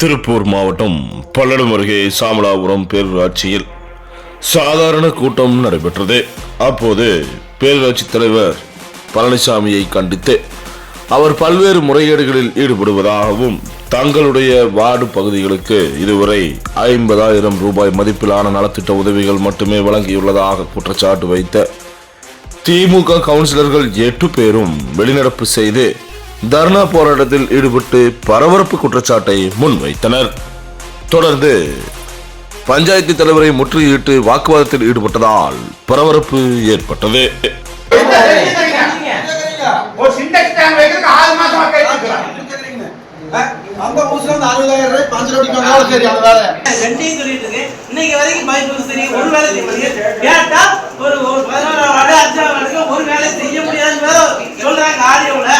திருப்பூர் மாவட்டம் பல்லடம் அருகே சாமலாபுரம் பேரூராட்சியில் சாதாரண கூட்டம் நடைபெற்றது. அப்போது பேரூராட்சி தலைவர் பழனிசாமியை கண்டித்து அவர் பல்வேறு முறைகேடுகளில் ஈடுபடுவதாகவும் தங்களுடைய வார்டு பகுதிகளுக்கு இதுவரை ஐம்பதாயிரம் ரூபாய் மதிப்பிலான நலத்திட்ட உதவிகள் மட்டுமே வழங்கியுள்ளதாக குற்றச்சாட்டு வைத்த திமுக கவுன்சிலர்கள் எட்டு பேரும் வெளிநடப்பு செய்து தர்ணா போராட்டத்தில் ஈடுபட்டு பரபரப்பு குற்றச்சாட்டை முன்வைத்தனர் தொடர்ந்து பஞ்சாயத்து தலைவரை முற்றுகையிட்டு வாக்குவாதத்தில் ஈடுபட்டதால் பரபரப்பு ஏற்பட்டது அந்த ஊசில வந்து அறுபதாயிரம் ரூபாய் சரி அந்த வேலை இன்னைக்கு வரைக்கும் பைப்பு சரி ஒரு வேலை செய்ய முடியாது கேட்டா ஒரு ஒரு பதினோராம் வார்டு அஞ்சாம் வார்டுக்கு ஒரு வேலை செய்ய முடியாதுன்னு வேற சொல்றாங்க ஆடியோல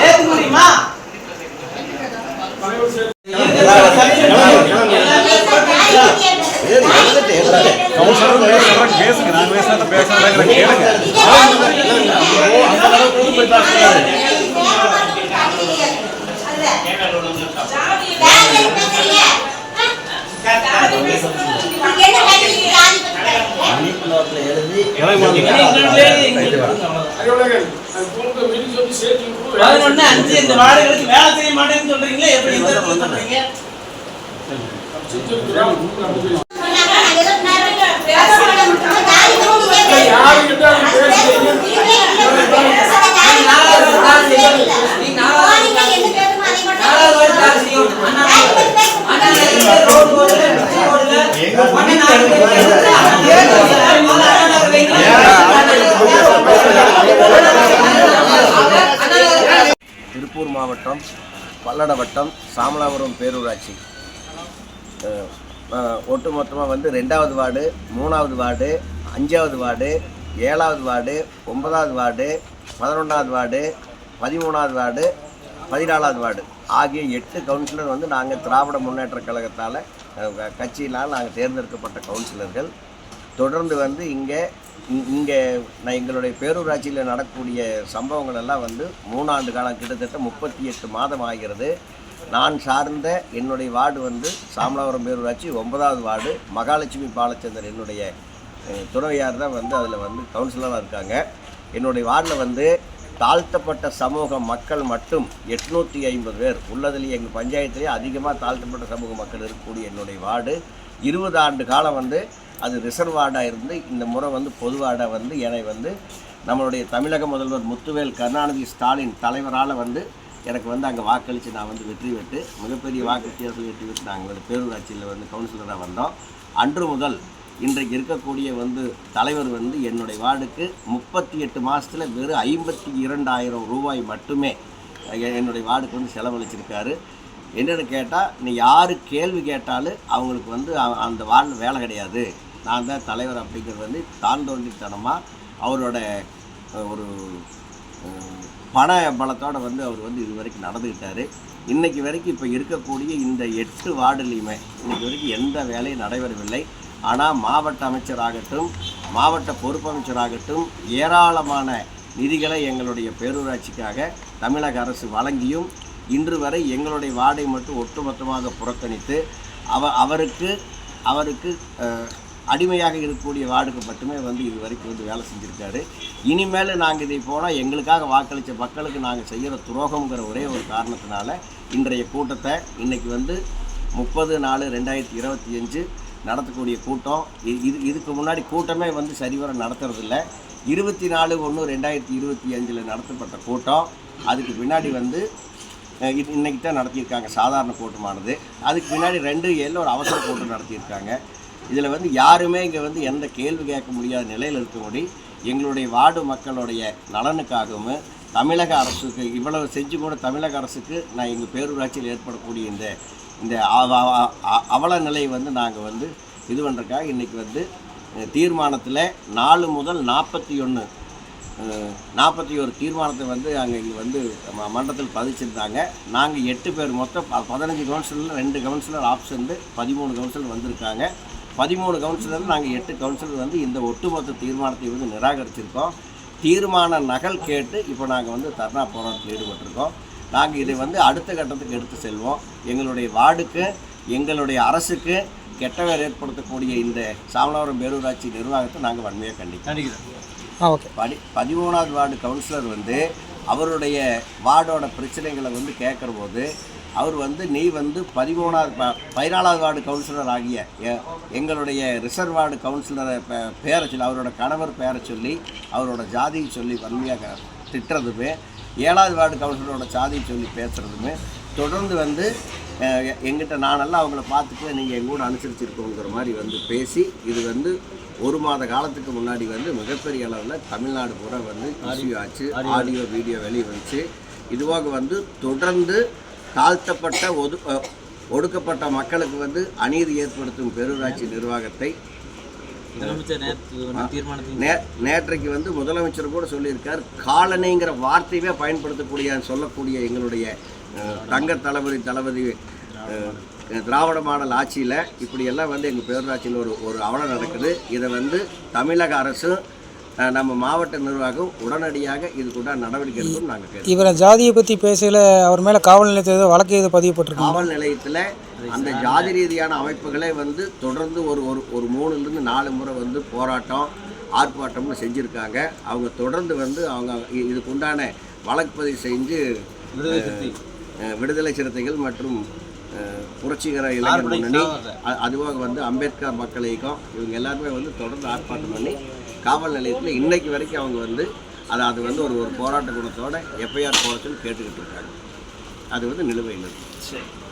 ஏத்துக்க முடியுமா பதினொன்னு அஞ்சு இந்த வார்டுகளுக்கு வேலை செய்ய மாட்டேன்னு சொல்றீங்களே எப்படி சொல்றீங்க மாவட்டம் பல்லட வட்டம் சாமலாபுரம் பேரூராட்சி. ஒட்டு மொத்தமாக ஒட்டுமொத்தமாக வந்து ரெண்டாவது வார்டு மூணாவது வார்டு அஞ்சாவது வார்டு ஏழாவது வார்டு ஒன்பதாவது வார்டு பதினொன்றாவது வார்டு பதிமூணாவது வார்டு பதினாலாவது வார்டு. ஆகிய எட்டு கவுன்சிலர் வந்து நாங்கள் திராவிட முன்னேற்ற கழகத்தால் கட்சியினால் நாங்கள் தேர்ந்தெடுக்கப்பட்ட கவுன்சிலர்கள். தொடர்ந்து வந்து இங்கே இங்கே நான் எங்களுடைய பேரூராட்சியில் நடக்கக்கூடிய சம்பவங்கள் எல்லாம் வந்து மூணாண்டு காலம் கிட்டத்தட்ட முப்பத்தி எட்டு மாதம் ஆகிறது. நான் சார்ந்த என்னுடைய வார்டு வந்து சாமலாபுரம் பேரூராட்சி ஒன்பதாவது வார்டு மகாலட்சுமி பாலச்சந்தர் என்னுடைய துணைவியார் தான் வந்து அதில் வந்து கவுன்சிலராக இருக்காங்க. என்னுடைய வார்டில் வந்து தாழ்த்தப்பட்ட சமூக மக்கள் மட்டும் எட்நூற்றி ஐம்பது பேர் உள்ளதுலேயே எங்கள் பஞ்சாயத்துலேயே அதிகமாக தாழ்த்தப்பட்ட சமூக மக்கள் இருக்கக்கூடிய என்னுடைய வார்டு. இருபது ஆண்டு காலம் வந்து அது ரிசர்வ் வார்டாக இருந்து இந்த முறை வந்து பொது வார்டாக வந்து என்னை வந்து நம்மளுடைய தமிழக முதல்வர் முத்துவேல் கருணாநிதி ஸ்டாலின் தலைவரால் வந்து எனக்கு வந்து அங்கே வாக்களித்து நான் வந்து வெற்றி பெற்று மிகப்பெரிய வாக்கு வித்தியாசத்தில் வெற்றி பெற்று நாங்கள் வந்து பேரூராட்சியில் வந்து கவுன்சிலராக வந்தோம். அன்று முதல் இன்றைக்கு இருக்கக்கூடிய வந்து தலைவர் வந்து என்னுடைய வார்டுக்கு முப்பத்தி எட்டு மாதத்தில் வெறும் ஐம்பத்தி இரண்டாயிரம் ரூபாய் மட்டுமே என்னுடைய வார்டுக்கு வந்து செலவழிச்சிருக்காரு. என்னென்னு கேட்டால் நீ யார் கேள்வி கேட்டாலும் அவங்களுக்கு வந்து அந்த வார்டில் வேலை கிடையாது. நான் தான் தலைவர் அப்படிங்கிறது வந்து தாண்டோண்டித்தனமாக அவரோட ஒரு பண பலத்தோடு வந்து அவர் வந்து இது வரைக்கும் நடந்துக்கிட்டார். இன்றைக்கி வரைக்கும் இப்போ இருக்கக்கூடிய இந்த எட்டு வார்டுலேயுமே இன்றைக்கு வரைக்கும் எந்த வேலையும் நடைபெறவில்லை. ஆனால் மாவட்ட அமைச்சராகட்டும் மாவட்ட பொறுப்பு அமைச்சராகட்டும் ஏராளமான நிதிகளை எங்களுடைய பேரூராட்சிக்காக தமிழக அரசு வழங்கியும் இன்று வரை எங்களுடைய வார்டை மட்டும் ஒட்டுமொத்தமாக புறக்கணித்து அவ அவருக்கு அவருக்கு அடிமையாக இருக்கக்கூடிய வார்டுக்கு மட்டுமே வந்து இது வரைக்கும் வந்து வேலை செஞ்சுருக்காரு. இனிமேல் நாங்கள் இதை போனால் எங்களுக்காக வாக்களித்த மக்களுக்கு நாங்கள் செய்கிற துரோகங்கிற ஒரே ஒரு காரணத்தினால இன்றைய கூட்டத்தை இன்றைக்கி வந்து முப்பது நாலு ரெண்டாயிரத்தி இருபத்தி அஞ்சு நடத்தக்கூடிய கூட்டம். இது இதுக்கு முன்னாடி கூட்டமே வந்து சரிவர நடத்துறதில்ல. இருபத்தி நாலு ஒன்று ரெண்டாயிரத்தி இருபத்தி அஞ்சில் நடத்தப்பட்ட கூட்டம். அதுக்கு பின்னாடி வந்து இது இன்னைக்கு தான் நடத்தியிருக்காங்க சாதாரண கூட்டமானது அதுக்கு பின்னாடி ரெண்டு ஏழில் ஒரு அவசர கூட்டம் நடத்தியிருக்காங்க. இதில் வந்து யாருமே இங்கே வந்து எந்த கேள்வி கேட்க முடியாத நிலையில் இருக்கும்படி எங்களுடைய வார்டு மக்களுடைய நலனுக்காகவும் தமிழக அரசுக்கு இவ்வளவு செஞ்சு கூட தமிழக அரசுக்கு நான் எங்கள் பேரூராட்சியில் ஏற்படக்கூடிய இந்த இந்த அவ- அவல நிலையை வந்து நாங்கள் வந்து இது பண்ணுறதுக்காக இன்றைக்கி வந்து தீர்மானத்தில் நாலு முதல் நாற்பத்தி ஒன்று நாற்பத்தி ஒரு தீர்மானத்தை வந்து அங்கே இங்கே வந்து ம- மன்றத்தில் பதிச்சிருந்தாங்க. நாங்கள் எட்டு பேர் மொத்தம் ப- பதினஞ்சு கவுன்சிலரில் ரெண்டு கவுன்சிலர் ஆப்ஷன் பதிமூணு கவுன்சிலர் வந்திருக்காங்க. பதிமூணு கவுன்சிலர் நாங்கள் எட்டு கவுன்சிலர் வந்து இந்த ஒட்டுமொத்த தீர்மானத்தை வந்து நிராகரிச்சிருக்கோம். தீர்மான நகல் கேட்டு இப்போ நாங்கள் வந்து தர்ணா போராட்டத்தில் ஈடுபட்டிருக்கோம். நாங்கள் இதை வந்து அடுத்த கட்டத்துக்கு எடுத்து செல்வோம். எங்களுடைய வார்டுக்கு எங்களுடைய அரசுக்கு கெட்டவர் ஏற்படுத்தக்கூடிய இந்த சாமலாபுரம் பேரூராட்சி நிர்வாகத்தை நாங்கள் வன்மையாக கண்டிக்கிறோம். ஆ ஓகே. படி பதிமூணாவது வார்டு கவுன்சிலர் வந்து அவருடைய வார்டோட பிரச்சனைகளை வந்து கேட்குற போது அவர் வந்து நீ வந்து பதிமூணாவது ப- பதினாலாவது வார்டு கவுன்சிலர் ஆகிய எங்களுடைய ரிசர்வ் வார்டு கவுன்சிலரை பேரை சொல்லி அவரோட கணவர் பேரை சொல்லி அவரோட ஜாதியை சொல்லி வன்மையாக திட்டுறதுமே ஏழாவது வார்டு கவுன்சிலரோட ஜாதியை சொல்லி பேசுகிறதுமே தொடர்ந்து வந்து எங்கிட்ட நானெல்லாம் அவங்கள பார்த்துட்டு நீங்கள் எங்கூட அனுசரிச்சிருக்கோங்கிற மாதிரி வந்து பேசி இது வந்து ஒரு மாத காலத்துக்கு முன்னாடி வந்து மிகப்பெரிய அளவில் தமிழ்நாடு பூரா வந்து இஷ்யூ ஆச்சு. ஆடியோ வீடியோ வெளியே வந்துச்சு இதுவாக வந்து தொடர்ந்து தாழ்த்தப்பட்ட ஒது ஒடுக்கப்பட்ட மக்களுக்கு வந்து அநீதி ஏற்படுத்தும் பெருராட்சி நிர்வாகத்தை நேற்றைக்கு வந்து முதலமைச்சர் கூட சொல்லியிருக்கார் காலனிங்கிற வார்த்தையவே பயன்படுத்தக்கூடிய சொல்லக்கூடிய எங்களுடைய தங்க தளபதி தளபதி திராவிட மாடல் ஆட்சியில் இப்படியெல்லாம் வந்து எங்கள் பேரூராட்சியில் ஒரு ஒரு அவலம் நடக்குது. இதை வந்து தமிழக அரசும் நம்ம மாவட்ட நிர்வாகம் உடனடியாக இதுக்குண்டான நடவடிக்கை எடுக்கும் நாங்கள் இவரை ஜாதியை பற்றி பேசல அவர் மேலே காவல் நிலையத்தில் ஏதோ வழக்கு எதுவும் பதியப்பட்டிருக்கோம் காவல் நிலையத்தில் அந்த ஜாதி ரீதியான அமைப்புகளே வந்து தொடர்ந்து ஒரு ஒரு ஒரு மூணுலேருந்து நாலு முறை வந்து போராட்டம் ஆர்ப்பாட்டம்னு செஞ்சுருக்காங்க. அவங்க தொடர்ந்து வந்து அவங்க இதுக்குண்டான வழக்கு பதிவு செஞ்சு விடுதலை சிறுத்தைகள் மற்றும் புரட்சிகர இளைஞர் முன்னணி அதுவாக வந்து அம்பேத்கர் மக்கள் இயக்கம் இவங்க எல்லாருமே வந்து தொடர்ந்து ஆர்ப்பாட்டம் பண்ணி காவல் நிலையத்தில் இன்னைக்கு வரைக்கும் அவங்க வந்து அதை அது வந்து ஒரு ஒரு போராட்ட குணத்தோட எஃப்ஐஆர் சொல்லி கேட்டுக்கிட்டு இருக்காங்க. அது வந்து நிலுவையில் இருக்குது